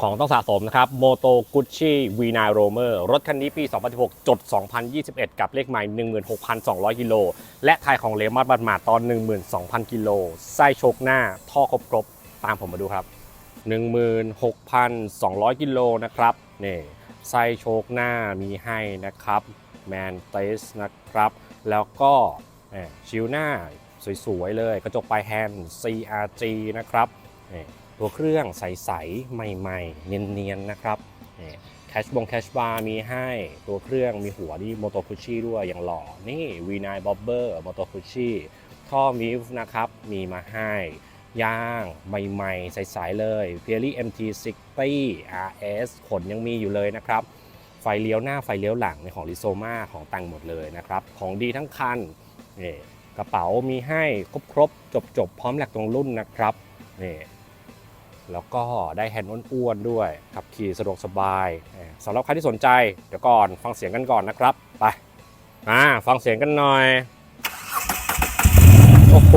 ของต้องสะสมนะครับ Moto Gucci V9 Roamer รถคันนี้ปี 2016 จด 2021 กับเลขใหม่ 16,200 กิโล และทายของเลมัดบัดหมาตอน 12,000 กิโล ไส้โชคหน้า ท่อครบครบๆตามผมมาดูครับ 16,200 กิโลนะครับนี่ไส้โชคหน้ามีให้นะครับแมนเตสนะครับ แล้วก็ชิวหน้าสวยๆเลย กระจกปลายแฮนด์ CRG นะครับนี่ ตัวเครื่องใสๆใหม่ๆ เนียนๆนะครับแคชบงแคชบาร์มีให้ตัวเครื่องมีหัวที่โมโตคุชิด้วยอย่างหล่อ นี่ V9 Bobber โมโตคุชิท่อมิฟนะครับมีมาให้ย่างใหม่ๆ ใสๆเลย p i e r l y MT60 RS ขนยังมีอยู่เลยนะครับ ไฟเลี้ยวหน้าไฟเลี้ยวหลังในของลิโซมาของต่งหมดเลยนะครับ ของดีทั้งคันนี่กระเป๋ามีให้ครบๆ จบๆ พร้อมแหลกตรงรุ่นนะครับนี่ แล้วก็ได้แฮนด์อ้วนๆด้วยขับขี่สะดวกสบายสำหรับใครที่สนใจ เดี๋ยวก่อนฟังเสียงกันก่อนนะครับ ไปมาฟังเสียงกันหน่อยโอ้โห